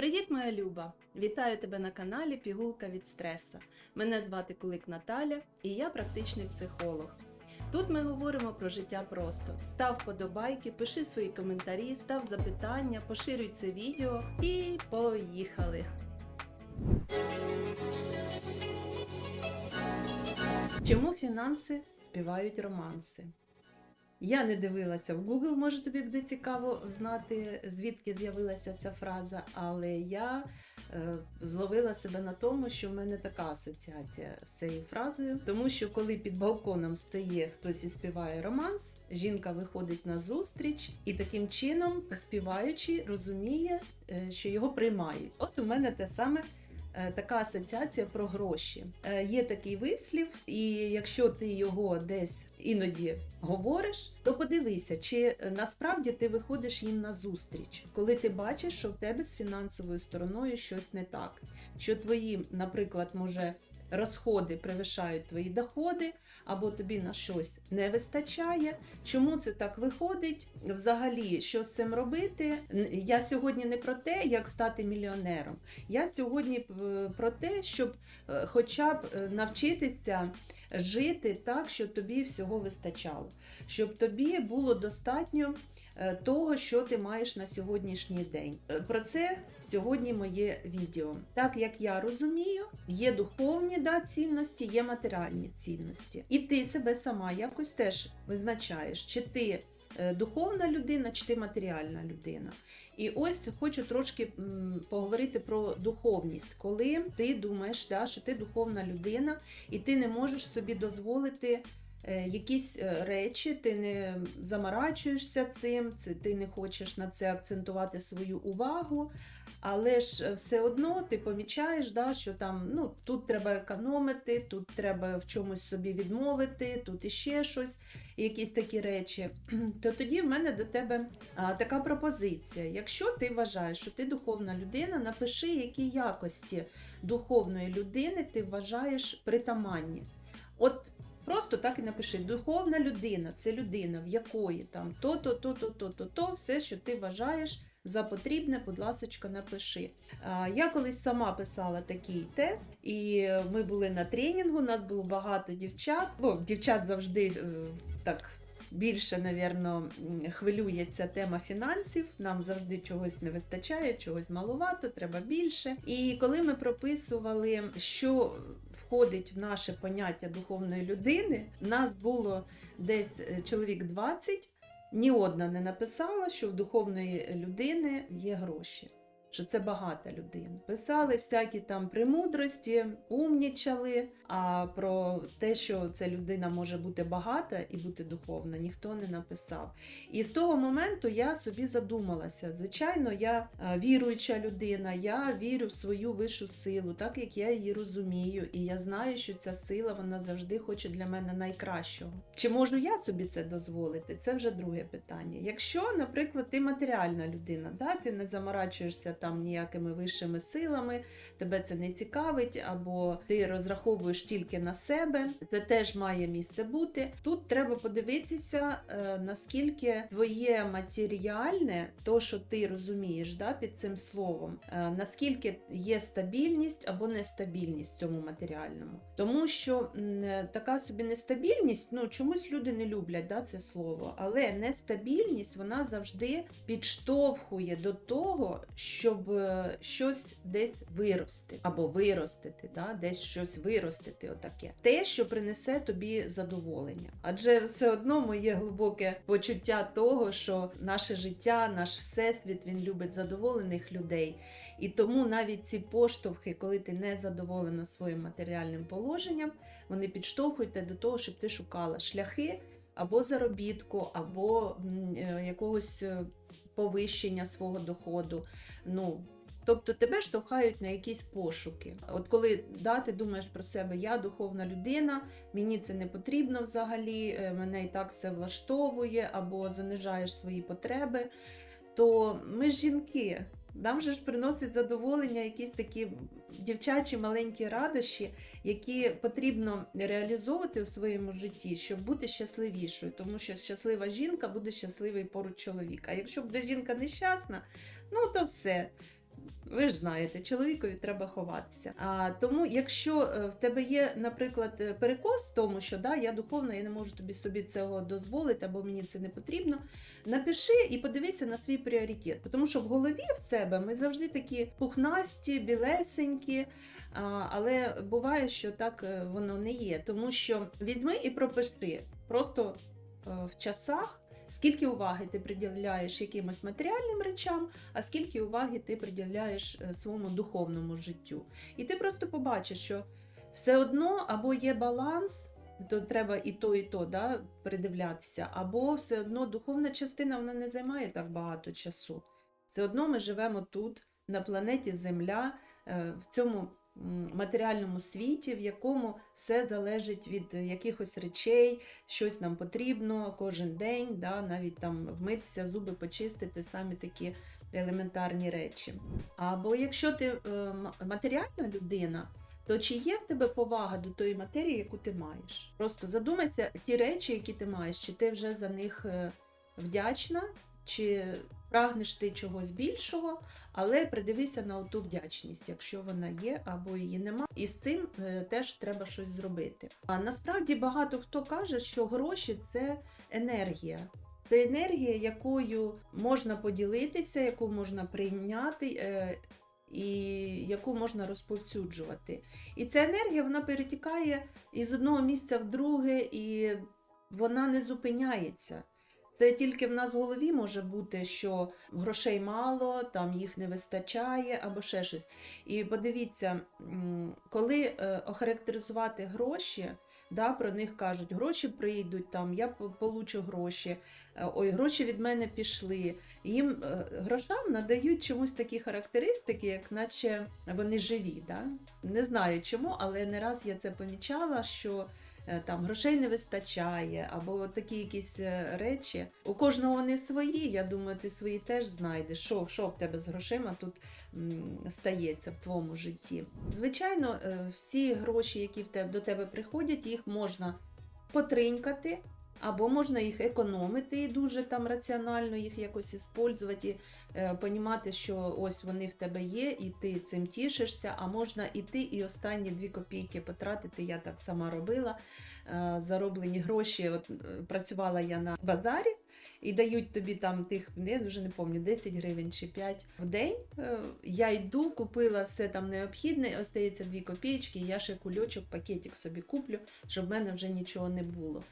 Привіт, моя Люба! Вітаю тебе на каналі Пігулка від стреса. Мене звати Кулик Наталя і я практичний психолог. Тут ми говоримо про життя просто. Став вподобайки, пиши свої коментарі, став запитання, поширюй це відео і поїхали! Чому фінанси співають романси? Я не дивилася в Google, може тобі буде цікаво знати, звідки з'явилася ця фраза, але я е, зловила себе на тому, що в мене така асоціація з цією фразою. Тому що коли під балконом стоїть хтось і співає романс, жінка виходить на зустріч і таким чином, співаючи, розуміє, е, що його приймають. От у мене те саме така асоціація про гроші. Е, Є такий вислів, і якщо ти його десь іноді говориш, то подивися, чи е, насправді ти виходиш їм на зустріч, коли ти бачиш, що в тебе з фінансовою стороною щось не так. Що твої, наприклад, може. Розходи превишають твої доходи, або тобі на щось не вистачає. Чому це так виходить? Взагалі, що з цим робити? Я сьогодні не про те, як стати мільйонером. Я сьогодні е, про те, щоб е, хоча б е, навчитися жити так, щоб тобі всього вистачало, щоб тобі було достатньо е, того, що ти маєш на сьогоднішній день. Е, Про це сьогодні моє відео. Так як я розумію, є духовні да, цінності, є матеріальні цінності. І ти себе сама якось теж визначаєш, чи ти. Е, Духовна людина чи ти матеріальна людина. І ось хочу трошки поговорити про духовність, коли ти думаєш, що ти духовна людина, і ти не можеш собі дозволити якісь е, речі, ти не заморачуєшся цим, ти не хочеш на це акцентувати свою увагу, але ж е, все одно ти помічаєш, да, що там ну, тут треба економити, тут треба в чомусь собі відмовити, тут іще щось, якісь такі речі. То тоді в мене до тебе така пропозиція. Якщо ти вважаєш, що ти духовна людина, напиши, які якості духовної людини ти вважаєш притаманні. От просто так і напиши: духовна людина це людина, в якої там то-то, то-то, то-то, то, все, що ти вважаєш за потрібне, будь ласочка, напиши. Я колись сама писала такий тест, і ми були на тренінгу, у нас було багато дівчат. Бо дівчат завжди е, так. Більше, напевно, хвилює ця тема фінансів. Нам завжди чогось не вистачає, чогось маловато, треба більше. І коли ми прописували, що входить в наше поняття духовної людини, нас було десь е, чоловік 20, ні одна не написала, що в духовної людини є гроші. Що це багата людина. Писали всякі там премудрості, умнічали. А про те, що ця людина може бути багата і бути духовна, ніхто не написав. І з того моменту я собі задумалася. Звичайно, я е, віруюча людина, я вірю в свою вищу силу, так як я її розумію, і я знаю, що ця сила вона завжди хоче для мене найкращого. Чи можу я собі це дозволити? Це вже друге питання. Якщо, наприклад, ти матеріальна людина, да, ти не заморачуєшся там ніякими вищими силами, тебе це не цікавить, або ти розраховуєш тільки на себе, це теж має місце бути. Тут треба подивитися, е, наскільки твоє матеріальне, то що ти розумієш да, під цим словом, е, наскільки є стабільність або нестабільність в цьому матеріальному. Тому що е, така собі нестабільність, ну чомусь люди не люблять да, це слово, але нестабільність вона завжди підштовхує до того, щоб е, щось десь вирости або виростити, да, десь щось виростити. Отаке. Те, що принесе тобі задоволення. Адже все одно моє глибоке почуття того, що наше життя, наш всесвіт, він любить задоволених людей. І тому навіть ці поштовхи, коли ти не задоволена своїм матеріальним положенням, вони підштовхують тебе до того, щоб ти шукала шляхи або заробітку, або е, якогось е, повищення свого доходу. Ну, Тобто тебе штовхають на якісь пошуки. От коли да, ти думаєш про себе, я духовна людина, мені це не потрібно взагалі, е, мене і так все влаштовує, або занижаєш свої потреби, то ми жінки. Нам же ж приносить задоволення якісь такі дівчачі маленькі радощі, які потрібно реалізовувати у своєму житті, щоб бути щасливішою. Тому що щаслива жінка буде щасливий поруч чоловіка. А якщо буде жінка нещасна, ну то все. Ви ж знаєте, чоловікові треба ховатися. А тому, якщо е, в тебе є, наприклад, е, перекос в тому, що да, я духовна, я не можу тобі собі цього дозволити, або мені це не потрібно. Напиши і подивися на свій пріоритет. Тому що в голові в себе ми завжди такі пухнасті, білесенькі. Але буває, що так е, воно не є. Тому що візьми і пропиши просто в часах, скільки уваги ти приділяєш якимось матеріальним речам, а скільки уваги ти приділяєш е, своєму духовному життю. І ти просто побачиш, що все одно або є баланс. То треба і то, і то да, придивлятися, або все одно духовна частина вона не займає так багато часу. Все одно ми живемо тут, на планеті Земля, е, в цьому матеріальному світі, в якому все залежить від якихось речей, щось нам потрібно кожен день, да, навіть там вмитися, зуби почистити, самі такі елементарні речі. Або якщо ти е, матеріальна людина, то чи є в тебе повага до тої матерії, яку ти маєш? Просто задумайся, ті речі, які ти маєш, чи ти вже за них е, вдячна, чи прагнеш ти чогось більшого, але придивися на ту вдячність, якщо вона є або її нема. І з цим е, теж треба щось зробити. А насправді багато хто каже, що гроші це енергія. Це енергія, якою можна поділитися, яку можна прийняти. е, І яку можна розповсюджувати. І ця енергія вона перетікає із одного місця в друге, і вона не зупиняється. Це тільки в нас в голові може бути, що грошей мало, там їх не вистачає або ще щось. І подивіться, коли е, охарактеризувати гроші, да, про них кажуть, гроші прийдуть, там, я получу гроші, е, ой, гроші від мене пішли. Їм е, грошам надають чомусь такі характеристики, як наче вони живі. Да? Не знаю чому, але не раз я це помічала, що там грошей не вистачає, або от такі якісь е, речі. У кожного вони свої. Я думаю, ти свої теж знайдеш. Що, що в тебе з грошима тут стається в твоєму житті? Звичайно, е, всі гроші, які в тебе до тебе приходять, їх можна потринькати. Або можна їх економити і дуже там раціонально їх якось іспользувати, і е, понімати, що ось вони в тебе є, і ти цим тішишся, а можна іти і останні дві копійки потратити. Я так сама робила. Е, зароблені гроші. От, е, працювала я на базарі і дають тобі там тих, я вже не пам'ятаю, 10 гривень чи 5 в день. Е, Я йду, купила все там необхідне, остається 2 копійки, я ще кульочок, пакетик собі куплю, щоб в мене вже нічого не було.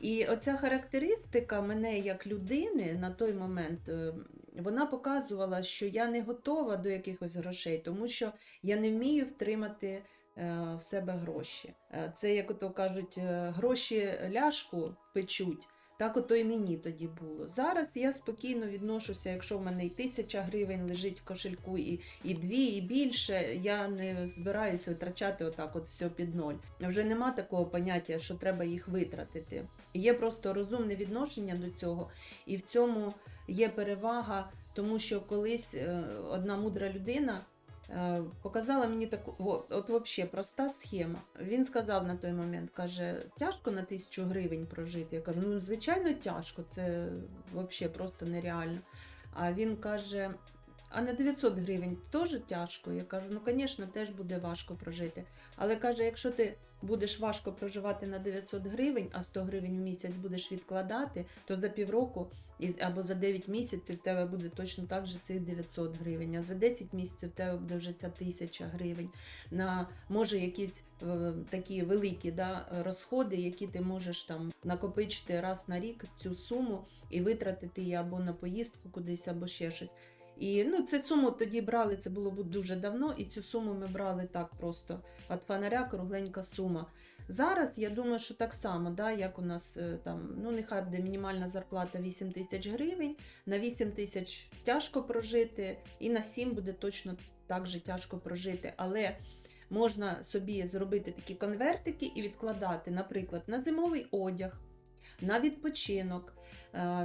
І оця характеристика мене як людини на той момент. е, Вона показувала, що я не готова до якихось грошей, тому що я не вмію втримати е, в себе гроші. Це, як ото кажуть, гроші ляшку печуть. Так ото і мені тоді було. Зараз я спокійно відношуся, якщо в мене і тисяча гривень лежить в кошельку, і, і дві, і більше, я не збираюся витрачати отак от все під ноль. Вже нема такого поняття, що треба їх витратити. Є просто розумне відношення до цього, і в цьому є перевага, тому що колись е, одна мудра людина. Е, Показала мені таку, от, от взагалі проста схема. Він сказав на той момент, каже, тяжко на тисячу гривень прожити. Я кажу, ну звичайно, тяжко, це взагалі просто нереально. А він каже: а на 900 гривень теж тяжко. Я кажу, ну звісно, теж буде важко прожити. Але каже, якщо ти будеш важко проживати на 900 гривень, а 100 гривень в місяць будеш відкладати, то за півроку або за 9 місяців в тебе буде точно так же цих 900 гривень, а за 10 місяців в тебе буде вже ця 1000 гривень. На може якісь е, такі великі да, розходи, які ти можеш там накопичити раз на рік цю суму і витратити її або на поїздку кудись, або ще щось. І ну, цю суму тоді брали, це було б дуже давно, і цю суму ми брали так просто від фонаря, кругленька сума. Зараз я думаю, що так само, да, як у нас е, там, ну нехай буде мінімальна зарплата 8 тисяч гривень, на 8 тисяч тяжко прожити, і на 7 буде точно так же тяжко прожити. Але можна собі зробити такі конвертики і відкладати, наприклад, на зимовий одяг, на відпочинок,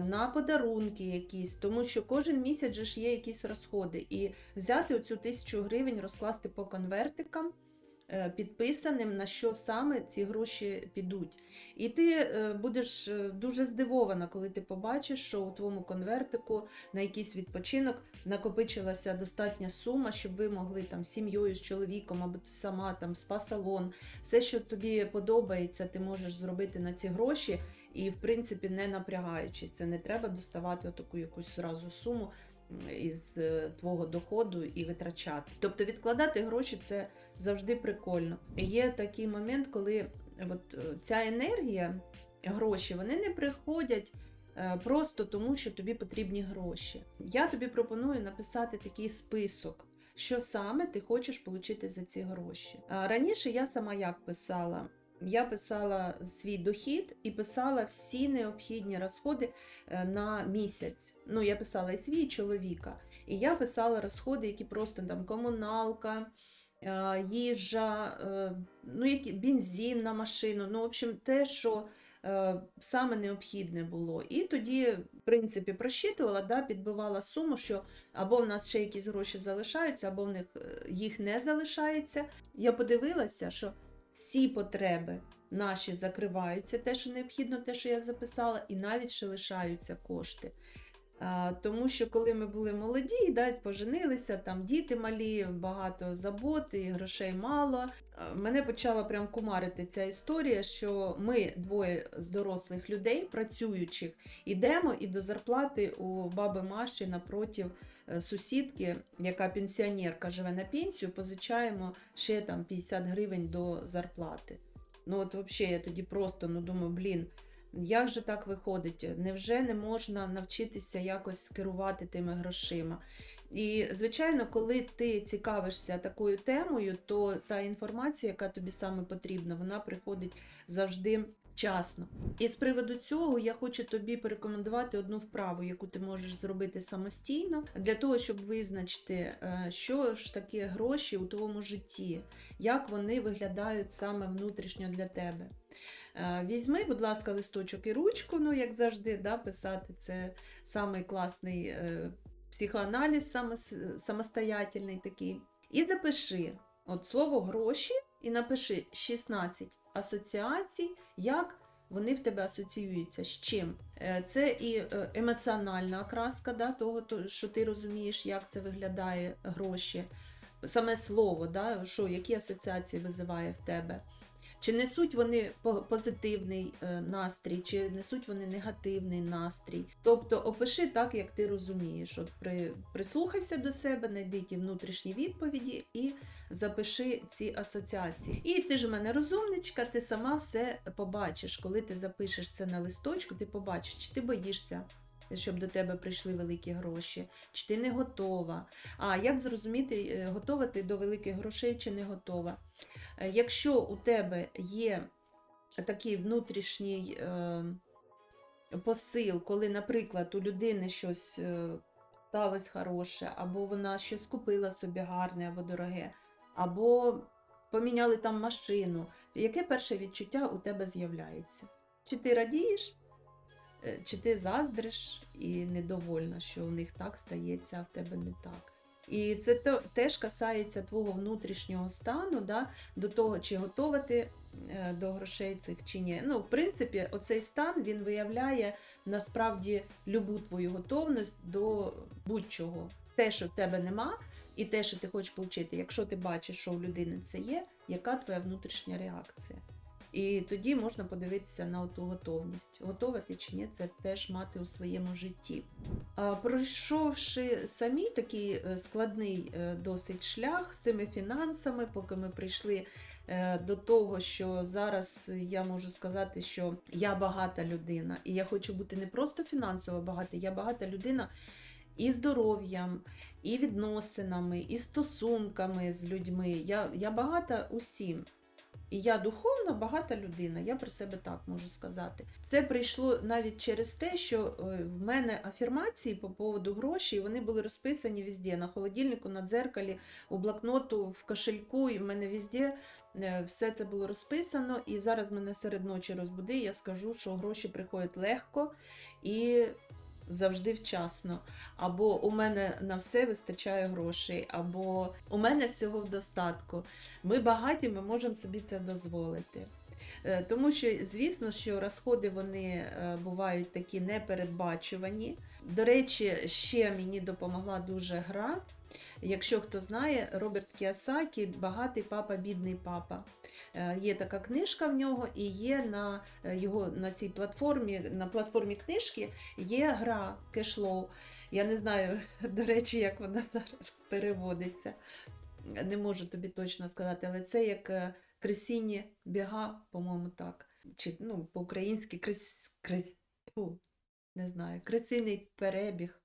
на подарунки якісь, тому що кожен місяць же ж є якісь розходи. І взяти оцю тисячу гривень, розкласти по конвертикам. е, підписаним, на що саме ці гроші підуть. І ти е, будеш е, дуже здивована, коли ти побачиш, що у твоєму конвертику на якийсь відпочинок накопичилася достатня сума, щоб ви могли там сім'єю, з чоловіком або сама там спа-салон, все, що тобі подобається, ти можеш зробити на ці гроші. І, в принципі, не напрягаючись, це не треба доставати таку якусь зразу суму із е, твого доходу і витрачати. Тобто відкладати гроші це завжди прикольно. Є такий момент, коли от е, ця енергія, гроші, вони не приходять. е, Просто тому, що тобі потрібні гроші. Я тобі пропоную написати такий список, що саме ти хочеш отримати за ці гроші. Раніше я сама як писала? Я писала свій дохід і писала всі необхідні розходи е, на місяць. Ну, я писала і свій і чоловіка. І я писала розходи, які просто там комуналка, е, їжа, е, ну, які, бензин на машину. Ну, в общем, те, що саме необхідне було. І тоді, в принципі, просчитувала, да, підбивала суму, що або в нас ще якісь гроші залишаються, або в них їх не залишається. Я подивилася, що всі потреби наші закриваються, те, що необхідно, те, що я записала, і навіть ще лишаються кошти. Тому що коли ми були молоді, да, поженилися, там діти малі, багато забот і грошей мало. Мене почала прям кумарити ця історія, що ми двоє з дорослих людей, працюючих, ідемо і до зарплати у баби Маші напротив е, сусідки, яка пенсіонерка живе на пенсію, позичаємо ще там 50 гривень до зарплати. Ну от взагалі я тоді просто ну думаю, блін. Як же так виходить? Невже не можна навчитися якось керувати тими грошима? І, звичайно, коли ти цікавишся такою темою, то та інформація, яка тобі саме потрібна, вона приходить завжди вчасно. І з приводу цього я хочу тобі порекомендувати одну вправу, яку ти можеш зробити самостійно, для того, щоб визначити, е, що ж таке гроші у твоєму житті, як вони виглядають саме внутрішньо для тебе. Е, Візьми, будь ласка, листочок і ручку, ну, як завжди, да, писати це самий класний е, психоаналіз, самостоятельний такий. І запиши от слово гроші і напиши 16 асоціацій, як вони в тебе асоціюються з чим. Е, Це і е, емоціональна окраска да, того, що ти розумієш, як це виглядає гроші. Саме слово, да, що, які асоціації визиває в тебе. Чи несуть вони позитивний е, настрій, чи несуть вони негативний настрій. Тобто опиши так, як ти розумієш. От при, прислухайся до себе, знайди ті внутрішні відповіді і запиши ці асоціації. І ти ж в мене розумничка, ти сама все побачиш. Коли ти запишеш це на листочку, ти побачиш, чи ти боїшся. Щоб до тебе прийшли великі гроші, чи ти не готова. А як зрозуміти, е, готова ти до великих грошей чи не готова? Е, Якщо у тебе є такий внутрішній е, посил, коли, наприклад, у людини щось е, сталося хороше, або вона щось купила собі гарне або дороге, або поміняли там машину, яке перше відчуття у тебе з'являється? Чи ти радієш, чи ти заздриш і недовольна, що у них так стається, а в тебе не так? І це теж касається твого внутрішнього стану, да, до того, чи готова ти е, до грошей цих чи ні. Ну, в принципі, оцей стан він виявляє насправді любу твою готовність до будь-чого. Те, що в тебе нема, і те, що ти хочеш отримати, якщо ти бачиш, що у людини це є, яка твоя внутрішня реакція? І тоді можна подивитися на ту готовність. Готова ти чи ні, це теж мати у своєму житті. Пройшовши самі такий е, складний е, досить шлях з цими фінансами, поки ми прийшли е, до того, що зараз я можу сказати, що я багата людина, і я хочу бути не просто фінансово багата, я багата людина. І здоров'ям, і відносинами, і стосунками з людьми. Я, я багата усім. І я духовно багата людина, я про себе так можу сказати. Це прийшло навіть через те, що е, в мене афірмації по поводу грошей вони були розписані везде, на холодильнику, на дзеркалі, у блокноту, в кошельку, і в мене везде е, все це було розписано. І зараз мене серед ночі розбуди, я скажу, що гроші приходять легко і завжди вчасно, або у мене на все вистачає грошей, або у мене всього в достатку. Ми багаті, ми можемо собі це дозволити. Е, Тому що, звісно, що розходи вони е, бувають такі непередбачувані. До речі, ще мені допомогла дуже гра. Якщо хто знає, Роберт Кіосакі Багатий папа, бідний папа. Е, Є така книжка в нього, і є на е, його на цій платформі, на платформі книжки є гра кешлоу. Я не знаю, до речі, як вона зараз переводиться. Не можу тобі точно сказати, але це як е, кресінні біга, по-моєму, так. Чи ну, по-українськи крес, крес, не знаю, кресиний перебіг.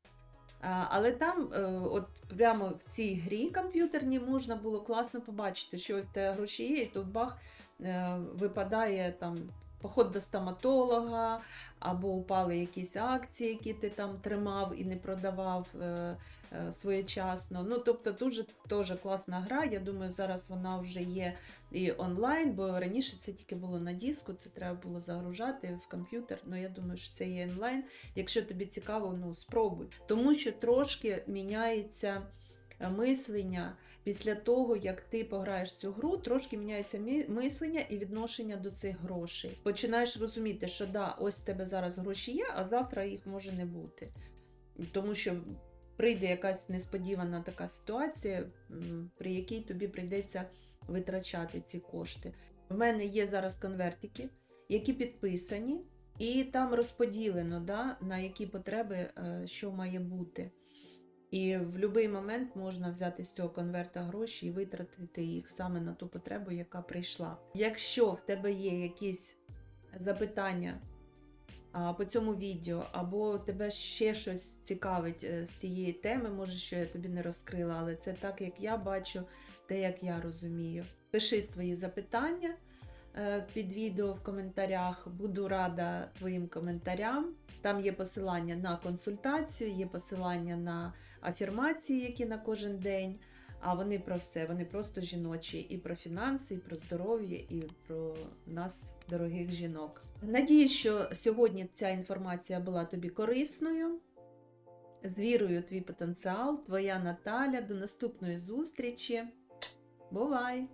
Але там, е, от прямо в цій грі комп'ютерній можна було класно побачити, що ось те гроші є, і тут бах е, випадає там поход до стоматолога, або упали якісь акції, які ти там тримав і не продавав е, е, своєчасно. Ну, тобто дуже теж класна гра. Я думаю, зараз вона вже є і онлайн, бо раніше це тільки було на диску, це треба було загружати в комп'ютер. Ну я думаю, що це є онлайн. Якщо тобі цікаво, ну спробуй. Тому що трошки міняється е, мислення після того, як ти пограєш цю гру, трошки міняється мислення і відношення до цих грошей. Починаєш розуміти, що да, ось в тебе зараз гроші є, а завтра їх може не бути. Тому що прийде якась несподівана така ситуація, при якій тобі прийдеться витрачати ці кошти. В мене є зараз конвертики, які підписані, і там розподілено, да, на які потреби е, що має бути. І в будь-який момент можна взяти з цього конверта гроші і витратити їх саме на ту потребу, яка прийшла. Якщо в тебе є якісь запитання по цьому відео, або тебе ще щось цікавить е, з цієї теми, може, що я тобі не розкрила, але це так, як я бачу, те, як я розумію. Пиши свої запитання е, під відео в коментарях. Буду рада твоїм коментарям. Там є посилання на консультацію, є посилання на афірмації, які на кожен день. А вони про все, вони просто жіночі, і про фінанси, і про здоров'я, і про нас, дорогих жінок. Надіюсь, що сьогодні ця інформація була тобі корисною. З вірою, твій потенціал, твоя Наталя. До наступної зустрічі. Бувай!